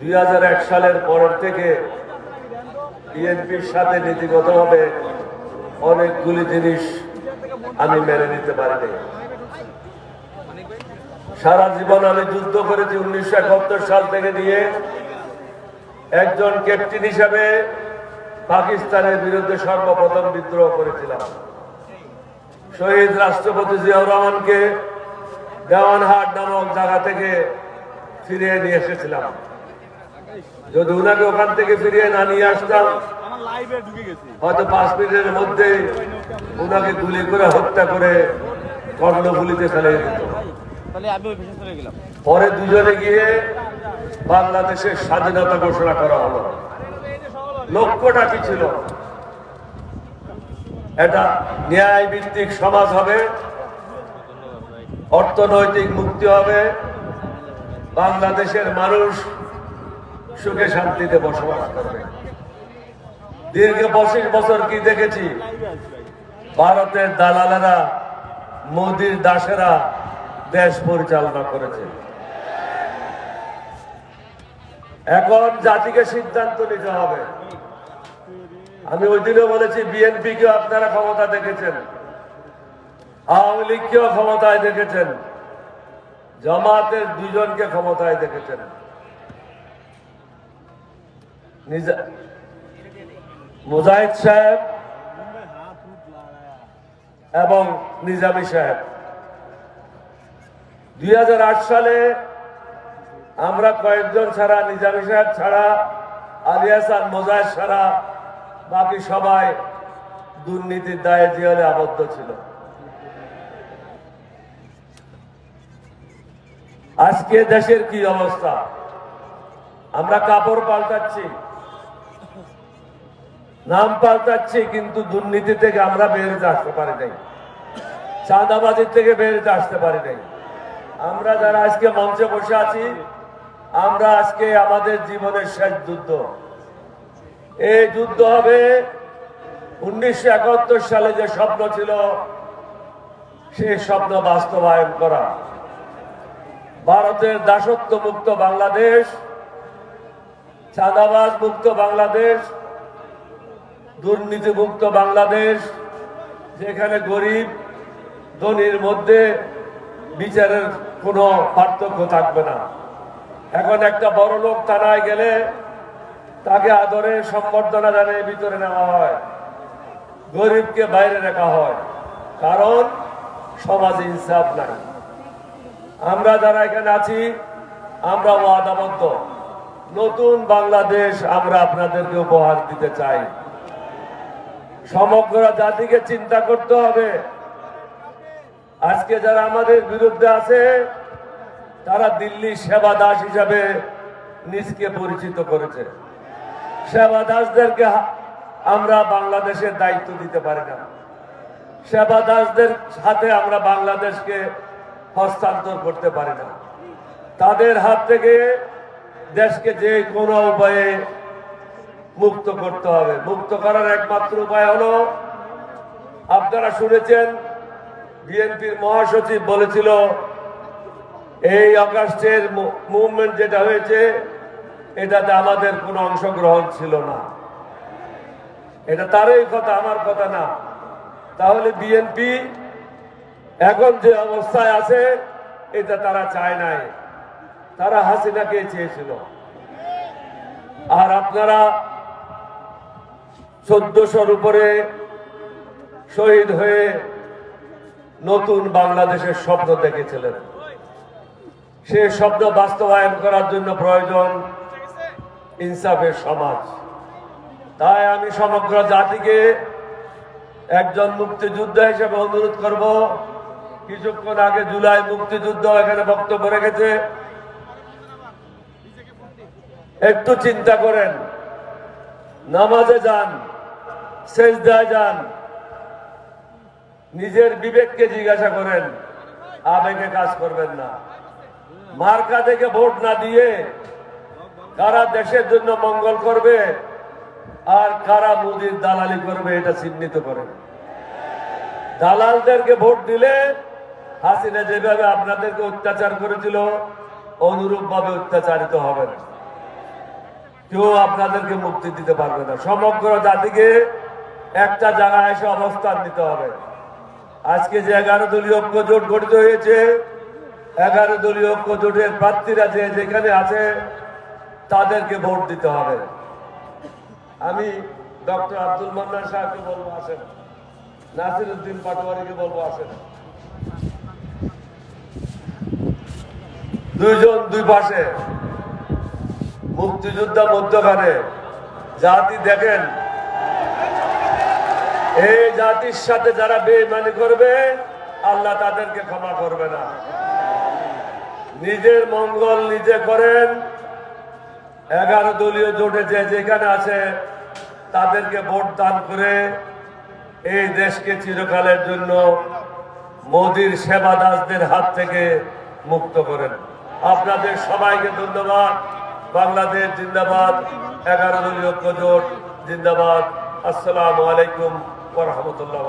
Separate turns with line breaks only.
দুই হাজার এক সালের পরের থেকে বিএনপির সাথে নীতিগতভাবে অনেকগুলি জিনিস আমি মেনে নিতে পারিনি। সারা জীবন আমি যুদ্ধ করেছি উনিশশো একাত্তর সাল থেকে নিয়ে। একজন ক্যাপ্টেন হিসাবে পাকিস্তানের বিরুদ্ধে সর্বপ্রথম বিদ্রোহ করেছিলাম। শহীদ রাষ্ট্রপতি জিয়াউর রহমানকে দেওয়ানহাট নামক জায়গা থেকে ফিরিয়ে নিয়ে এসেছিলাম। যদি উনাকে ওখান থেকে ফিরিয়ে না নিয়ে আসতাম হয়তো পাঁচ মিনিটের মধ্যে উনাকে গুলি করে হত্যা করে কর্ণফুলিতে ফেলে দিত। পরে দুজনে গিয়ে বাংলাদেশের স্বাধীনতা ঘোষণা করা হলো। লক্ষ্যটা কি ছিল? এটা ন্যায় ভিত্তিক সমাজ হবে অর্থনৈতিক মুক্তি হবে বাংলাদেশের মানুষ সুখে শান্তিতে বসবাস করবে। দীর্ঘ পঁচিশ বছর কি দেখেছি? ভারতের দালালেরা, মোদির দাসেরা দেশ পরিচালনা করেছে। এখন জাতিকে সিদ্ধান্ত নিতে হবে। আমি ওই দিনে বলেছি বিএনপি কেও আপনারা ক্ষমতা দেখেছেন। আওয়ামী লীগকেও ক্ষমতায় দেখেছেন। জামাতের দুজনকে ক্ষমতায় দেখেছেন। মুজাহিদ সাহেব এবং নিজামী সাহেব। দুই হাজার আট সালে আমরা কয়েকজন ছাড়া, নিজামী সাহেব ছাড়া, আলী হাসান, মোজাহিদ ছাড়া, বাকি সবাই দুর্নীতির দায়ে জিয়ালে আবদ্ধ ছিল। আজকে দেশের কি অবস্থা? আমরা কাপড় পাল্টাচ্ছি। নাম পাল্টাচ্ছি, কিন্তু দুর্নীতি থেকে আমরা বেরোতে আসতে পারি নাই। চাঁদাবাজির থেকে বেরোতে আসতে পারি নাই। আমরা যারা আজকে মঞ্চে বসে আছি, আমরা আজকে আমাদের জীবনের শেষ যুদ্ধ। এই যুদ্ধ হবে উনিশশো একাত্তর সালে যে স্বপ্ন ছিল, সেই স্বপ্ন বাস্তবায়ন করা। ভারতের দাসত্ব মুক্ত বাংলাদেশ চাঁদাবাজ মুক্ত বাংলাদেশ দুর্নীতি মুক্ত বাংলাদেশ, যেখানে গরিব ধনির মধ্যে বিচারের কোনো পার্থক্য থাকবে না। এখন একটা বড় লোক থানায় গেলে তাকে আদরে সম্বর্ধনা জানিয়ে ভিতরে নেওয়া হয়। গরিবকে বাইরে রাখা হয়, কারণ সমাজে ইনসাফ নাই। আমরা যারা এখানে আছি, আমরা ওয়াদাবদ্ধ। নতুন বাংলাদেশ আমরা আপনাদেরকে উপহার দিতে চাই। সমগ্র জাতিকে চিন্তা করতে হবে। আজকে যারা আমাদের বিরুদ্ধে আছে, তারা দিল্লি সেবা দাস হিসাবে নিজকে পরিচিত করেছে। সেবা দাসদেরকে আমরা বাংলাদেশের দায়িত্ব দিতে পারি না। সেবা দাসদের হাতে আমরা বাংলাদেশকে হস্তান্তর করতে পারি না। তাদের হাত থেকে দেশকে যে কোনো উপায়ে মুক্ত করতে হবে। মুক্ত করার একমাত্র উপায় হলো, আপনারা শুনেছেন, বিএনপির মহাসচিব বলেছিল, এই অগাস্টের মুভমেন্ট যেটা হয়েছে, এটাতে আমাদের কোনো অংশগ্রহণ ছিল না। এটা তারই কথা, আমার কথা না। তাহলে বিএনপি এখন যে অবস্থায় আছে, এটা তারা চায় নাই। তারা হাসিনাকে চেয়েছিল। আর আপনারা চোদ্দশোর উপরে শহীদ হয়ে নতুন বাংলাদেশের স্বপ্ন দেখেছিলেন। সে স্বপ্ন বাস্তবায়ন করার জন্য প্রয়োজন ইনসাফের সমাজ। তাই আমি সমগ্র জাতিকে একজন মুক্তিযোদ্ধা হিসেবে অনুরোধ করব, কিছুক্ষণ আগে জুলাই মুক্তিযুদ্ধ এখানে বক্তব্য রেখেছে। একটু চিন্তা করেন, নামাজে যান সেজদায় যান। নিজের বিবেককে জিজ্ঞাসা করেন, আবেগে কাজ করবেন না। মার্কা থেকে ভোট না দিয়ে কারা দেশের জন্য মঙ্গল করবে আর কারা মোদির দালালি করবে, এটা চিহ্নিত করেন। দালালদেরকে ভোট দিলে হাসিনা যেভাবে আপনাদেরকে অত্যাচার করেছিল অনুরূপ ভাবে অত্যাচারিত হবেন। কেউ আপনাদেরকে মুক্তি দিতে পারবে না। সমগ্র জাতিকে একটা জায়গায় এসে অবস্থান নিতে হবে। আজকে যে এগারো দলীয় ঐক্য জোট গঠিত হয়েছে, এগারো দলীয় ঐক্য জোটের প্রার্থীরা যে যেখানে আছে, তাদেরকে ভোট দিতে হবে। আমি ডক্টর আব্দুল মান্নান সাহেবকে বলব, আসেন। নাসির উদ্দিন পাটোয়ারিকে বলব, আসেন। দুইজন দুই পাশে। মুক্তিযোদ্ধা মধ্যখানে। জাতি দেখেন এই জাতির সাথে যারা বেমানি করবে, আল্লাহ তাদেরকে ক্ষমা করবে না। নিজের মঙ্গল নিজে করেন। এগারো দলীয় জোটে যে যেখানে আছে, তাদেরকে ভোট দান করে এই দেশকে চিরকালের জন্য মোদির সেবা দাসদের হাত থেকে মুক্ত করেন। আপনাদের সবাইকে ধন্যবাদ। বাংলাদেশ জিন্দাবাদ। এগারো দলীয় জোট জিন্দাবাদ। আসসালামু আলাইকুম। ওরহমতুল্লাহ